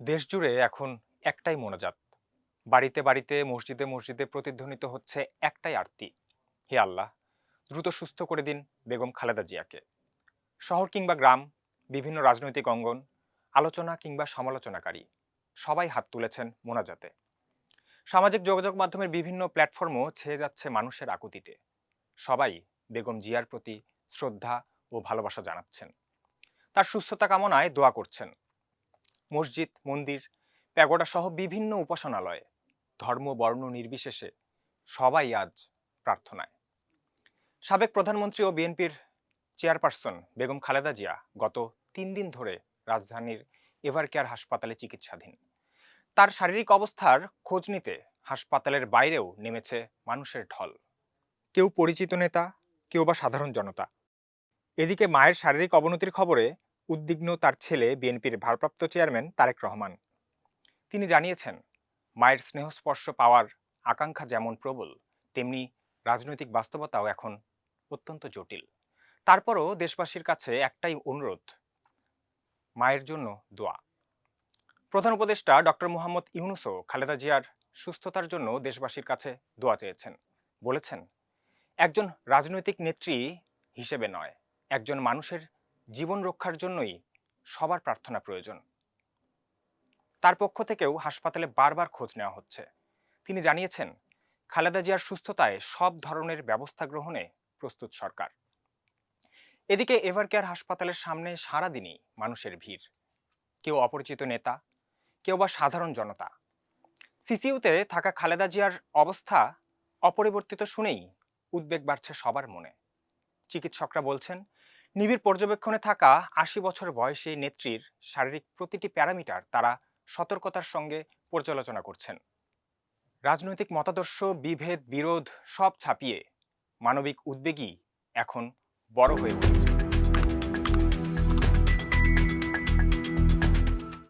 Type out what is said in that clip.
দেশজুড়ে এখন একটাই মোনাজাত। বাড়িতে বাড়িতে, মসজিদে মসজিদে প্রতিধ্বনিত হচ্ছে একটাই আরতি। হে আল্লাহ, দ্রুত সুস্থ করে দিন বেগম খালেদা জিয়াকে। শহর কিংবা গ্রাম, বিভিন্ন রাজনৈতিক অঙ্গন, আলোচনা কিংবা সমালোচনাকারী, সবাই হাত তুলেছেন মোনাজাতে। সামাজিক যোগাযোগ মাধ্যমের বিভিন্ন প্ল্যাটফর্মও ছেয়ে যাচ্ছে মানুষের আকুতিতে। সবাই বেগম জিয়ার প্রতি শ্রদ্ধা ও ভালোবাসা জানাচ্ছেন। তার সুস্থতা কামনায় দোয়া করছেন। মসজিদ, মন্দির প্যাগোডা সহ বিভিন্ন উপাসনালয়ে, ধর্ম, বর্ণ নির্বিশেষে সবাই আজ প্রার্থনায়। সাবেক প্রধানমন্ত্রী ও বিএনপির চেয়ারপারসন বেগম খালেদা জিয়া গত তিন দিন ধরে রাজধানীর এভারকেয়ার হাসপাতালে চিকিৎসাধীন। তার শারীরিক অবস্থার খোঁজ নিতে হাসপাতালের বাইরেও নেমেছে মানুষের ঢল। কেউ পরিচিত নেতা, কেউ বা সাধারণ জনতা। এদিকে মায়ের শারীরিক অবনতির খবরে উদ্বিগ্ন তার ছেলে বিএনপির ভারপ্রাপ্ত চেয়ারম্যান তারেক রহমান। তিনি জানিয়েছেন, মায়ের স্নেহস্পর্শ পাওয়ার আকাঙ্ক্ষা যেমন প্রবল, তেমনি রাজনৈতিক বাস্তবতাও এখন অত্যন্ত জটিল। তারপরও দেশবাসীর কাছে একটাই অনুরোধ, মায়ের জন্য দোয়া। প্রধান উপদেষ্টা ডক্টর মোহাম্মদ ইউনুসও খালেদা জিয়ার সুস্থতার জন্য দেশবাসীর কাছে দোয়া চেয়েছেন। বলেছেন, একজন রাজনৈতিক নেত্রী হিসেবে নয়, একজন মানুষের জীবন রক্ষার জন্যই সবার প্রার্থনা প্রয়োজন। তার পক্ষ থেকেও হাসপাতালে বারবার খোঁজ নেওয়া হচ্ছে। তিনি জানিয়েছেন, খালেদা জিয়ার সুস্থতায় সব ধরনের ব্যবস্থা গ্রহণে প্রস্তুত সরকার। এদিকে এভারকেয়ার হাসপাতালের সামনে সারাদিনই মানুষের ভিড়। কেউ অপরিচিত নেতা, কেউ বা সাধারণ জনতা। সিসিউতে থাকা খালেদা জিয়ার অবস্থা অপরিবর্তিত শুনেই উদ্বেগ বাড়ছে সবার মনে। চিকিৎসকরা বলছেন, নিবিড় পর্যবেক্ষণে থাকা আশি বছর বয়সে নেত্রীর শারীরিক প্রতিটি প্যারামিটার তারা সতর্কতার সঙ্গে পর্যালোচনা করছেন। রাজনৈতিক মতাদর্শ, বিভেদ, বিরোধ সব ছাপিয়ে মানবিক উদ্বেগই এখন বড় হয়ে উঠেছে